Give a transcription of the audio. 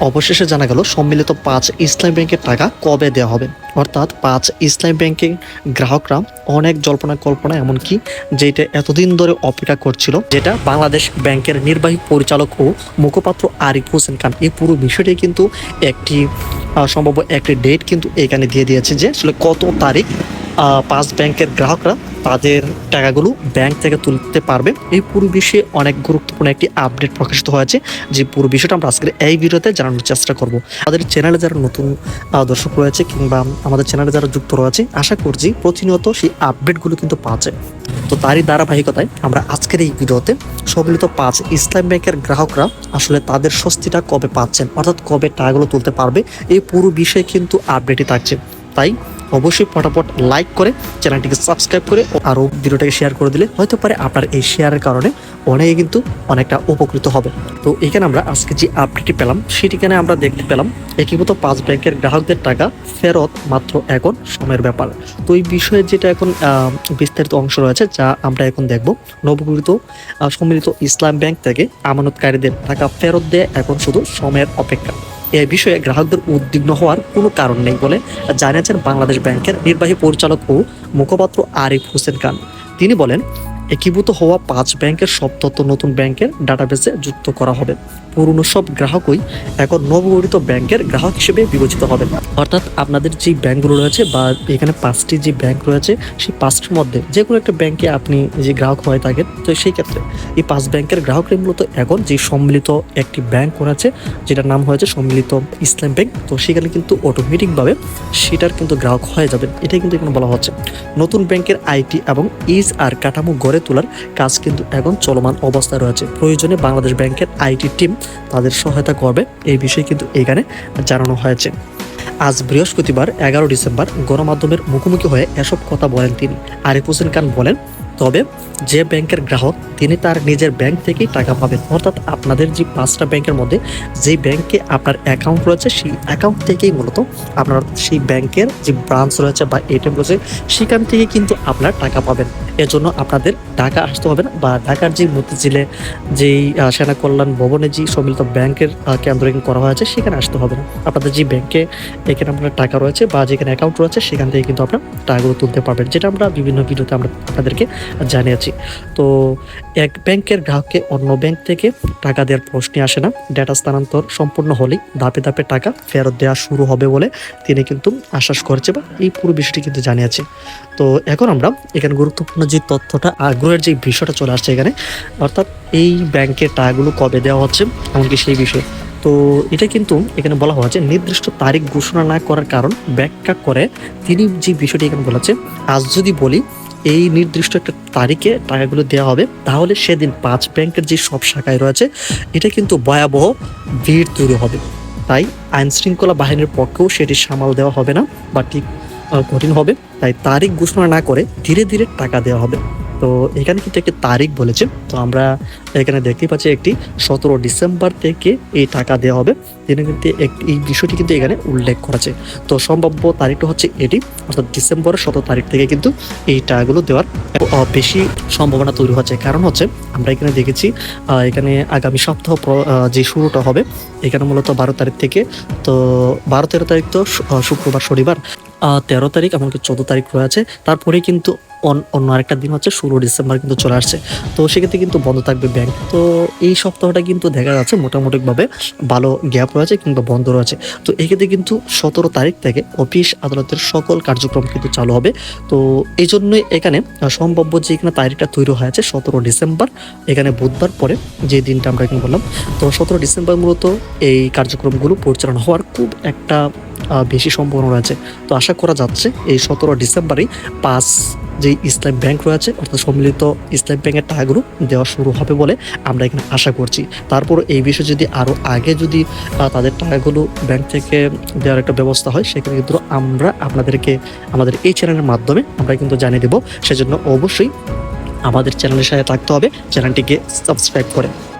অবশেষে জানা গেল সম্মিলিত পাঁচ ইসলাম ব্যাংকের টাকা কবে দেওয়া হবে? অর্থাৎ পাঁচ ইসলাম ব্যাংকের গ্রাহকরা অনেক জল্পনা কল্পনা এমনকি যেটা এতদিন ধরে অপেক্ষা করছিল যেটা বাংলাদেশ ব্যাংকের নির্বাহী পরিচালক ও মুখপাত্র আরিফ হোসেন খান। এই পুরো বিষয়টি কিন্তু একটি আহ, সম্ভাব্য একটি ডেট কিন্তু এখানে দিয়ে দিয়েছে যে আসলে কত তারিখ পাঁচ ব্যাংকের গ্রাহকরা তাদের টাকাগুলো ব্যাংক থেকে তুলতে পারবে। এই পুরো বিষয়ে অনেক গুরুত্বপূর্ণ একটি আপডেট প্রকাশিত হয়েছে যে পুরো বিষয়টা আমরা আজকের এই ভিডিওতে জানানোর চেষ্টা করব। আমাদের চ্যানেলে যারা নতুন দর্শক রয়েছে কিংবা আমাদের চ্যানেলে যারা যুক্ত রয়েছে, আশা করছি প্রতিনিয়ত সেই আপডেটগুলো কিন্তু পাচ্ছে। তো তারই ধারাবাহিকতায় আমরা আজকের এই ভিডিওতে সম্মিলিত পাঁচ ইসলাম ব্যাংকের গ্রাহকরা আসলে তাদের স্বস্তিটা কবে পাচ্ছেন? অর্থাৎ কবে টাকাগুলো তুলতে পারবে? এই পুরো বিষয়ে কিন্তু আপডেটই থাকছে। তাই অবশ্যই ফটাফট লাইক করে চ্যানেলটিকে সাবস্ক্রাইব করে আরও ভিডিওটাকে শেয়ার করে দিলে হয়তো পারে আপনার এই শেয়ারের কারণে অনেকে কিন্তু অনেকটা উপকৃত হবে। তো এখানে আমরা আজকে যে আপডেটটি পেলাম সেটিখানে আমরা দেখতে পেলাম একীভূত পাঁচ ব্যাংকের গ্রাহকদের টাকা ফেরত মাত্র এখন সময়ের ব্যাপার। তো এই বিষয়ে যেটা এখন বিস্তারিত অংশ রয়েছে, যা আমরা এখন দেখব। নবগঠিত সম্মিলিত ইসলাম ব্যাংক থেকে আমানতকারীদের টাকা ফেরত দেয় এখন শুধু সময়ের অপেক্ষা। এই বিষয়ে গ্রাহকদের উদ্বিগ্ন হওয়ার কোনো কারণ নেই বলে জানিয়েছেন বাংলাদেশ ব্যাংকের নির্বাহী পরিচালক ও মুখপাত্র আরিফ হোসেন খান। তিনি বলেন একীভূত হওয়া পাঁচ ব্যাংকের সব তথ্য নতুন ব্যাংকের ডাটাবেসে যুক্ত করা হবে। পুরনো সব গ্রাহকই এখন নবগঠিত ব্যাংকের গ্রাহক হিসেবে বিবেচিত হবে অর্থাৎ আপনাদের যে ব্যাংকগুলো রয়েছে বা এখানে পাঁচটি যে ব্যাংক রয়েছে, সেই পাঁচটির মধ্যে যে কোনো একটা ব্যাংকে আপনি যে গ্রাহক হয়ে থাকেন, তো সেই ক্ষেত্রে এই পাঁচ ব্যাংকের গ্রাহকরা মূলত এখন যে সম্মিলিত একটি ব্যাংক করেছে যেটার নাম হয়েছে সম্মিলিত ইসলাম ব্যাংক, তো সেখানে কিন্তু অটোমেটিকভাবে সেটার কিন্তু গ্রাহক হয়ে যাবেন। এটাই কিন্তু এখানে বলা হচ্ছে। নতুন ব্যাংকের আইটি এবং ইজ আর কাঠামো গড়ে তোলার কাজ কিন্তু এখন চলমান অবস্থায় রয়েছে। প্রয়োজনে বাংলাদেশ ব্যাংকের আইটি টিম তাদের সহায়তা করবে, এই বিষয়ে কিন্তু এখানে জানানো হয়েছে। আজ বৃহস্পতিবার এগারো ডিসেম্বর গণমাধ্যমের মুখোমুখি হয়ে এসব কথা বলেন তিনি। আরিফ হোসেন খান বলেন তবে যে ব্যাংকের গ্রাহক, তিনি তার নিজের ব্যাংক থেকেই টাকা পাবেন। অর্থাৎ আপনাদের যে পাঁচটা ব্যাংকের মধ্যে যে ব্যাংকে আপনার অ্যাকাউন্ট রয়েছে, সেই অ্যাকাউন্ট থেকেই মূলত আপনার সেই ব্যাংকের যে ব্রাঞ্চ রয়েছে বা এটিএম রয়েছে, সেখান থেকে কিন্তু আপনার টাকা পাবেন। এজন্য আপনাদের ঢাকা আসতে হবে না বা ঢাকার যে মতিঝিলে যেই সেনা কল্যাণ ভবনে যে সম্মিলিত ব্যাংকের কেন্দ্র করা হয়েছে, সেখানে আসতে হবে না। আপনাদের যে ব্যাংকে এখানে আপনার টাকা রয়েছে বা যেখানে অ্যাকাউন্ট রয়েছে, সেখান থেকে কিন্তু আপনার টাকাগুলো তুলতে পারবেন। যেটা আমরা বিভিন্ন ভিডিওতে আমরা আপনাদেরকে জানিয়েছি। তো এক ব্যাংকের গ্রাহককে অন্য ব্যাংক থেকে টাকা দেওয়ার প্রশ্নই আসে না। ডেটা স্থানান্তর সম্পূর্ণ হলেই ধাপে ধাপে টাকা ফেরত দেওয়া শুরু হবে বলে তিনি কিন্তু আশ্বাস করেছে বা এই পুরো বিষয়টি কিন্তু জানিয়েছে। তো এখন আমরা এখানে গুরুত্বপূর্ণ যে তথ্যটা, আগ্রহের যে বিষয়টা চলে আসছে এখানে, অর্থাৎ এই ব্যাংকের টাকাগুলো কবে দেওয়া হচ্ছে, এমনকি সেই বিষয়ে। তো এটা কিন্তু এখানে বলা হয়েছে, নির্দিষ্ট তারিখ ঘোষণা না করার কারণ ব্যাখ্যা করে তিনি যে বিষয়টি এখানে বলেছে আজ যদি বলি এই নির্দিষ্ট একটা তারিখে টাকাগুলো দেওয়া হবে, তাহলে সেদিন পাঁচ ব্যাংকের যে সব শাখায় রয়েছে, এটা কিন্তু ভয়াবহ ভিড় তৈরি হবে। তাই আইন শৃঙ্খলা বাহিনীর পক্ষেও সেটি সামাল দেওয়া হবে না, বা ঠিক কঠিন হবে। তাই তারিখ ঘোষণা না করে ধীরে ধীরে টাকা দেওয়া হবে। তো এখানে কিন্তু একটি তারিখ বলেছে। তো আমরা এখানে দেখতে পাচ্ছি একটি সতেরো ডিসেম্বর থেকে এই টাকা দেওয়া হবে। তিনি কিন্তু এই বিষয়টি কিন্তু এখানে উল্লেখ করেছে তো সম্ভাব্য তারিখটা হচ্ছে এটি, অর্থাৎ ডিসেম্বরের সতেরো তারিখ থেকে কিন্তু এই টাকাগুলো দেওয়ার বেশি সম্ভাবনা তৈরি হচ্ছে। কারণ হচ্ছে আমরা এখানে দেখেছি এখানে আগামী সপ্তাহ যে শুরুটা হবে, এখানে মূলত বারো তারিখ থেকে, তো বারো তেরো তারিখ তো শুক্রবার, শনিবার তেরো তারিখ এমনকি চোদ্দ তারিখ রয়েছে। তারপরে কিন্তু অন্য আরেকটা দিন হচ্ছে ষোলো ডিসেম্বর কিন্তু চলে আসছে। তো সেক্ষেত্রে কিন্তু বন্ধ থাকবে ব্যাংক তো এই সপ্তাহটা কিন্তু দেখা যাচ্ছে মোটামুটিভাবে ভালো গ্যাপ রয়েছে কিংবা বন্ধ রয়েছে। তো এক্ষেত্রে কিন্তু সতেরো তারিখ থেকে অফিস আদালতের সকল কার্যক্রম কিন্তু চালু হবে। তো এই জন্যই এখানে সম্ভাব্য যে এখানে তারিখটা তৈরি হয়েছে সতেরো ডিসেম্বর, এখানে বুধবার পরে যে দিনটা আমরা এখানে বললাম, তো সতেরো ডিসেম্বর মূলত এই কার্যক্রমগুলো পরিচালনা হওয়ার খুব একটা বেশি সম্ভাবনা রয়েছে। তো আশা করা যাচ্ছে এই সতেরো ডিসেম্বরেই পাঁচ যে ইসলাম ব্যাংক রয়েছে, অর্থাৎ সম্মিলিত ইসলাম ব্যাংকের টাকাগুলো দেওয়া শুরু হবে বলে আমরা এখানে আশা করছি। তারপর এই বিষয়ে যদি আরও আগে যদি তাদের টাকাগুলো ব্যাংক থেকে দেওয়ার একটা ব্যবস্থা হয় সেক্ষেত্রে কিন্তু আমরা আপনাদেরকে আমাদের এই চ্যানেলের মাধ্যমে আমরা কিন্তু জানিয়ে দেবো। সেজন্য অবশ্যই আমাদের চ্যানেলের সাথে থাকতে হবে, চ্যানেলটিকে সাবস্ক্রাইব করে।